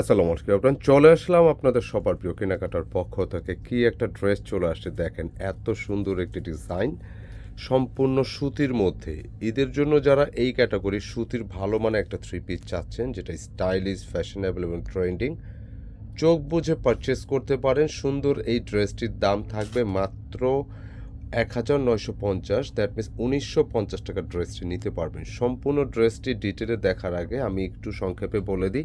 আসসালামু আলাইকুম আপনার চলে আসলাম আপনাদের সবার প্রিয় কেনাকাটার পক্ষ থেকে। কি একটা ড্রেস চলে আসছে, দেখেন এত সুন্দর একটি ডিজাইন। সম্পূর্ণ সুতির মধ্যে। ঈদের জন্য যারা এই ক্যাটাগরি সুতির ভালো মানে একটা থ্রি পিস চাচ্ছেন, যেটা স্টাইলিশ ফ্যাশনেবল এবং ট্রেন্ডিং চোখ বুঝে পারচেস করতে পারেন। সুন্দর এই ড্রেসটির দাম থাকবে মাত্র এক হাজার নয়শো পঞ্চাশ দ্যাট মিনস উনিশশো পঞ্চাশ টাকার ড্রেসটি নিতে পারবেন। সম্পূর্ণ ড্রেসটি ডিটেলে দেখার আগে আমি একটু সংক্ষেপে বলে দিই।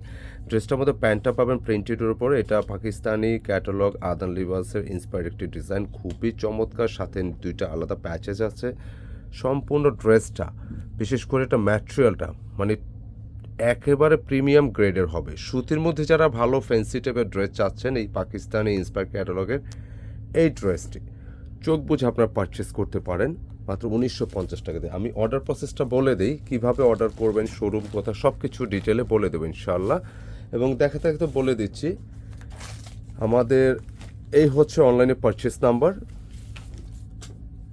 ড্রেসটার মধ্যে প্যান্টটা পাবেন প্রিন্টেডের উপরে। এটা পাকিস্তানি ক্যাটালগ আদান লিবাসের ইন্সপায়ার একটি ডিজাইন খুবই চমৎকার। সাথে দুইটা আলাদা প্যাচেস আছে। সম্পূর্ণ ড্রেসটা বিশেষ করে এটা ম্যাটেরিয়ালটা মানে একেবারে প্রিমিয়াম গ্রেডের হবে। সুতির মধ্যে যারা ভালো ফ্যান্সি টাইপের ড্রেস চাচ্ছেন, এই পাকিস্তানি ইন্সপায়ার ক্যাটালগের এই ড্রেসটি চোখ বুঝে আপনারা পারচেস করতে পারেন। মাত্র উনিশশো পঞ্চাশ টাকা দিয়ে। আমি অর্ডার প্রসেসটা বলে দিই, কীভাবে অর্ডার করবেন শোরুম কথা সব কিছু ডিটেলে বলে দেবো ইনশাল্লাহ এবং দেখাতে দেখাতে বলে দিচ্ছি, আমাদের এই হচ্ছে অনলাইনে পারচেস নাম্বার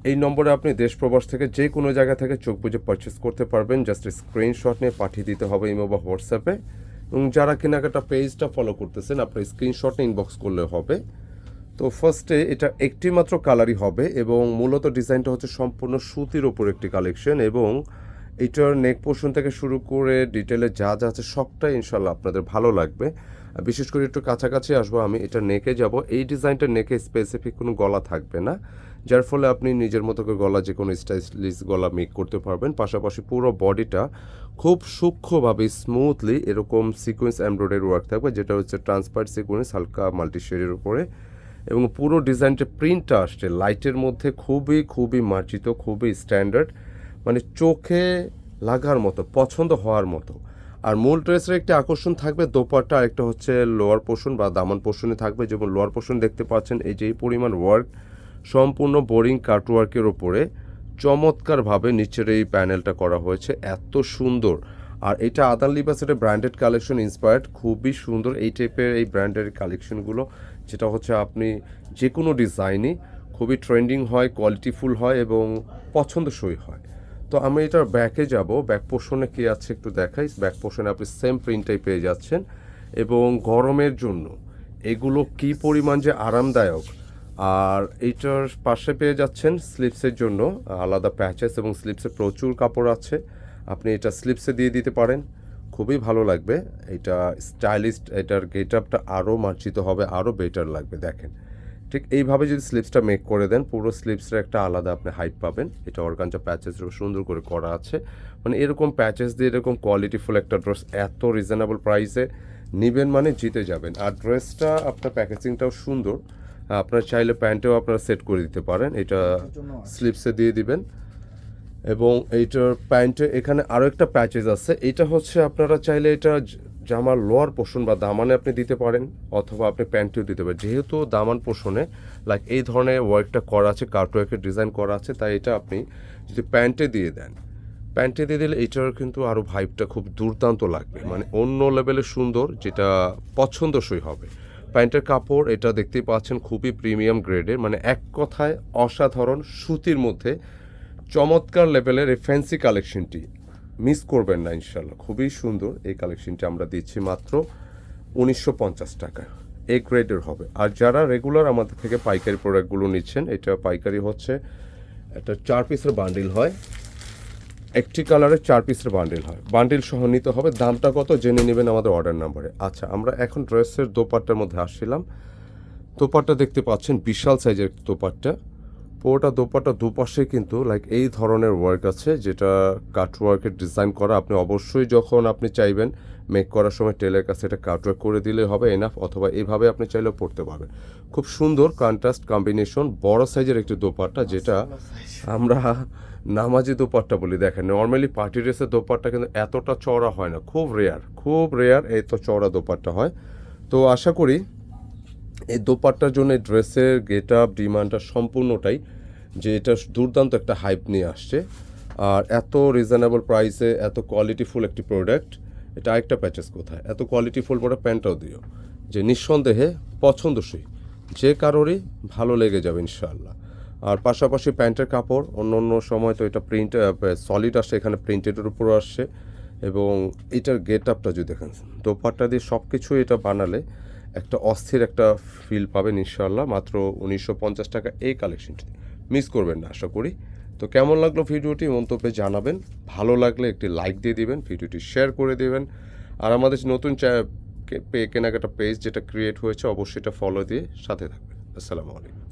এই নম্বরে আপনি দেশ প্রবাস থেকে যে কোনো জায়গা থেকে চোখ বুঝে পারচেস করতে পারবেন। জাস্ট স্ক্রিনশট নিয়ে পাঠিয়ে দিতে হবে ইমো বা হোয়াটসঅ্যাপে। এবং যারা কেনাকাটা পেজটা ফলো করতেছেন, আপনার স্ক্রিনশট নিয়ে ইনবক্স করলে হবে। তো ফার্স্টে এটা একটি মাত্র কালারই হবে এবং মূলত ডিজাইনটা হচ্ছে সম্পূর্ণ সুতির ওপর একটি কালেকশন এবং এটার নেক পোর্শন থেকে শুরু করে ডিটেলে যা যা আছে সবটাই ইনশাল্লাহ আপনাদের ভালো লাগবে। বিশেষ করে একটু কাছাকাছি আসব, আমি এটা নেকে যাব। এই ডিজাইনটা নেকে স্পেসিফিক কোনো গলা থাকবে না, যার ফলে আপনি নিজের মতো করে গলা যে কোনো স্টাইলিশ গলা মেক করতে পারবেন। পাশাপাশি পুরো বডিটা খুব সূক্ষ্মভাবে স্মুথলি এরকম সিকোয়েন্স এমব্রয়ডারি ওয়ার্ক থাকবে, যেটা হচ্ছে ট্রান্সপারেন্ট সিকোয়েন্স হালকা মাল্টি শেডের উপরে। এবং পুরো ডিজাইনটা প্রিন্টটা আসছে। লাইটের মধ্যে খুবই খুবই মার্জিত, খুবই স্ট্যান্ডার্ড মানে চোখে লাগার মতো, পছন্দ হওয়ার মতো। আর মূল ড্রেসের একটি আকর্ষণ থাকবে দোপাট্টা, আরেকটা হচ্ছে লোয়ার পোর্শন বা দামান পোর্শনে থাকবে, যেমন লোয়ার পোর্শন দেখতে পাচ্ছেন, এই যে পরিমাণ ওয়ার্ক সম্পূর্ণ বোরিং কাটওয়ার্কের ওপরে চমৎকারভাবে নিচের এই প্যানেলটা করা হয়েছে, এত সুন্দর। আর এটা আদান লিবাস ব্র্যান্ডেড কালেকশন ইন্সপায়ার্ড খুবই সুন্দর, এই টাইপের এই ব্র্যান্ডের কালেকশনগুলো যেটা হচ্ছে আপনি যে কোনো ডিজাইনই খুবই ট্রেন্ডিং হয়, কোয়ালিটিফুল হয় এবং পছন্দসই হয়। তো আমি এটার ব্যাকে যাব। ব্যাক পোর্শনে কী আছে একটু দেখাই। ব্যাক পোর্শনে আপনি সেম প্রিন্টটাই পেয়ে যাচ্ছেন। এবং গরমের জন্য এগুলো কি পরিমাণ যে আরামদায়ক। আর এইটার পাশে পেয়ে যাচ্ছেন স্লিপসের জন্য আলাদা প্যাচেস এবং স্লিপসে প্রচুর কাপড় আছে। আপনি এটা স্লিপসে দিয়ে দিতে পারেন। খুবই ভালো লাগবে। এটা স্টাইলিশ এটার গেট আপটা আরও মার্জিত হবে আরও বেটার লাগবে দেখেন। ঠিক এইভাবে যদি স্লিপসটা মেক করে দেন পুরো স্লিপসের একটা আলাদা আপনি হাইট পাবেন। এটা অর্গানজা প্যাচেস সুন্দর করে করা আছে। মানে এরকম প্যাচেস দিয়ে এরকম কোয়ালিটিফুল একটা ড্রেস এত রিজনেবল প্রাইসে নেবেন মানে জিতে যাবেন। আর ড্রেসটা আপনার প্যাকেজিংটাও সুন্দর। আপনার চাইলে প্যান্টেও আপনারা সেট করে দিতে পারেন। এটা স্লিপসে দিয়ে দিবেন। এবং এইটার প্যান্টে এখানে আরও একটা প্যাচেস আছে। এটা হচ্ছে আপনারা চাইলে এটা জামার লোয়ার পোর্শন বা দামানে আপনি দিতে পারেন, অথবা আপনি প্যান্টেও দিতে পারেন। যেহেতু দামান পোষণে লাইক এই ধরনের ওয়ার্কটা করা আছে কার্টওয়ার্কের ডিজাইন করা আছে, তাই এটা আপনি যদি প্যান্টে দিয়ে দেন, প্যান্টে দিয়ে দিলে এটার কিন্তু আরও ভাইবটা খুব দুর্দান্ত লাগবে। মানে অন্য লেভেলে সুন্দর, যেটা পছন্দসই হবে। প্যান্টের কাপড় এটা দেখতেই পাচ্ছেন খুবই প্রিমিয়াম গ্রেডের মানে এক কথায় অসাধারণ সুতির মধ্যে চমৎকার লেভেলের এই ফ্যান্সি কালেকশনটি মিস করবেন না ইনশাল্লাহ খুবই সুন্দর এই কালেকশনটি আমরা দিচ্ছি মাত্র উনিশশো পঞ্চাশ টাকা। এ গ্রেডের হবে। আর যারা রেগুলার আমাদের থেকে পাইকারি প্রোডাক্টগুলো নিচ্ছেন, এটা পাইকারি হচ্ছে একটা চার পিসের বান্ডিল হয়। একটি কালারের চার পিসের বান্ডিল হয়। বান্ডিল সহ নিতে হবে। দামটা কত জেনে নেবেন আমাদের অর্ডার নাম্বারে আচ্ছা আমরা এখন ড্রেসের দোপাট্টার মধ্যে আসছিলাম। দোপাট্টা দেখতে পাচ্ছেন, বিশাল সাইজের দোপাট্টা। পুরোটা দোপাট্টা দুপাশে কিন্তু লাইক এই ধরনের ওয়ার্ক আছে যেটা কাট ওয়ার্কের ডিজাইন করা। আপনি অবশ্যই যখন আপনি চাইবেন মেক করার সময় টেলের কাছে এটা কাট ওয়ার্ক করে দিলে হবে এনাফ অথবা এইভাবে আপনি চাইলেও পড়তে পারবেন। খুব সুন্দর কন্ট্রাস্ট কম্বিনেশন বড় সাইজের একটি দোপাট্টা যেটা আমরা নামাজি দোপাট্টা বলি। দেখেন নর্মালি পার্টি ড্রেসের দোপাট্টা কিন্তু এতটা চওড়া হয় না, খুব রেয়ার খুব রেয়ার এই তো চওড়া দোপাট্টা হয়। তো আশা করি এই দোপাট্টার জন্য ড্রেসের গেট আপ ডিমান্ডটা সম্পূর্ণটাই যে এটা দুর্দান্ত একটা হাইপ নিয়ে আসছে। আর এত রিজনেবল প্রাইসে এত কোয়ালিটিফুল একটি প্রোডাক্ট এটা আরেকটা প্যাচেস কোথায়? এত কোয়ালিটিফুল পরে প্যান্টটাও দিও। যে নিঃসন্দেহে পছন্দসই। যে কারোরই ভালো লেগে যাবে ইনশাআল্লাহ। আর পাশাপাশি প্যান্টের কাপড় অন্য অন্য সময় তো এটা প্রিন্ট সলিড আসে, এখানে প্রিন্টেডের উপরও আসছে এবং এটার গেট আপটা যদি দেখেন, দোপাট্টা দিয়ে সব কিছু এটা বানালে একটা অস্থির একটা ফিল পাবেন ইনশাআল্লাহ। মাত্র উনিশশো পঞ্চাশ টাকা এই কালেকশনটি মিস করবেন না, আশা করি। তো কেমন লাগল ভিডিওটি? মন্তব্যে জানাবেন। ভালো লাগলে একটি লাইক দিয়ে দিবেন, ভিডিওটি শেয়ার করে দেবেন। আর আমাদের নতুন কেনাকাটা পেজ যেটা ক্রিয়েট হয়েছে, অবশ্যই এটা ফলো দিয়ে সাথে থাকবেন। আসসালামু আলাইকুম।